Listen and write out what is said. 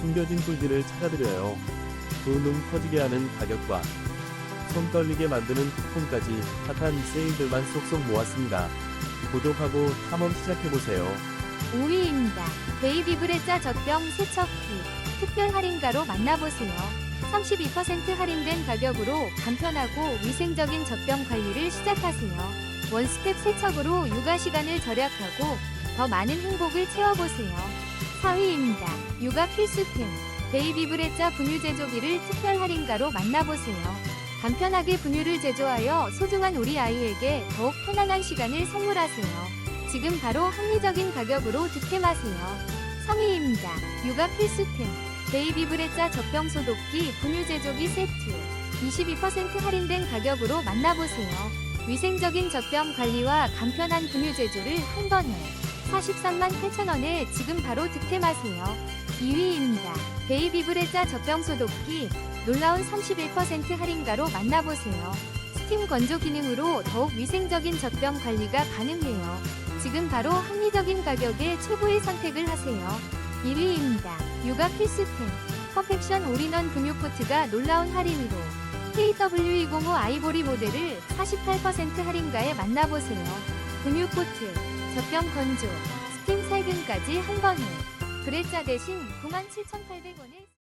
숨겨진 꿀들을 찾아드려요. 두눈 커지게 하는 가격과 손 떨리게 만드는 쿠폰까지 핫한 세일들만 쏙쏙 모았습니다. 구독하고 탐험 시작해보세요. 5위입니다. 베이비 브레자 젖병 세척기 특별 할인가로 만나보세요. 32% 할인된 가격으로 간편하고 위생적인 젖병 관리를 시작하세요. 원스텝 세척으로 육아 시간을 절약하고 더 많은 행복을 채워보세요. 4위입니다. 육아 필수템 베이비 브레자 분유 제조기를 특별 할인가로 만나보세요. 간편하게 분유를 제조하여 소중한 우리 아이에게 더욱 편안한 시간을 선물하세요. 지금 바로 합리적인 가격으로 득템하세요. 3위입니다. 육아 필수템 베이비 브레자 젖병 소독기 분유 제조기 세트 22% 할인된 가격으로 만나보세요. 위생적인 젖병 관리와 간편한 분유 제조를 한 번에 43만 8천원에 지금 바로 득템하세요. 2위입니다. 베이비 브레자 젖병 소독기 놀라운 31% 할인가로 만나보세요. 스팀 건조 기능으로 더욱 위생적인 젖병 관리가 가능해요. 지금 바로 합리적인 가격에 최고의 선택을 하세요. 1위입니다. 육아 필수템 퍼펙션 올인원 분유코트가 놀라운 할인으로 KW205 아이보리 모델을 48% 할인가에 만나보세요. 분유코트, 젖병 건조, 스팀 살균까지 한 번에. 브레자 대신 97,800원에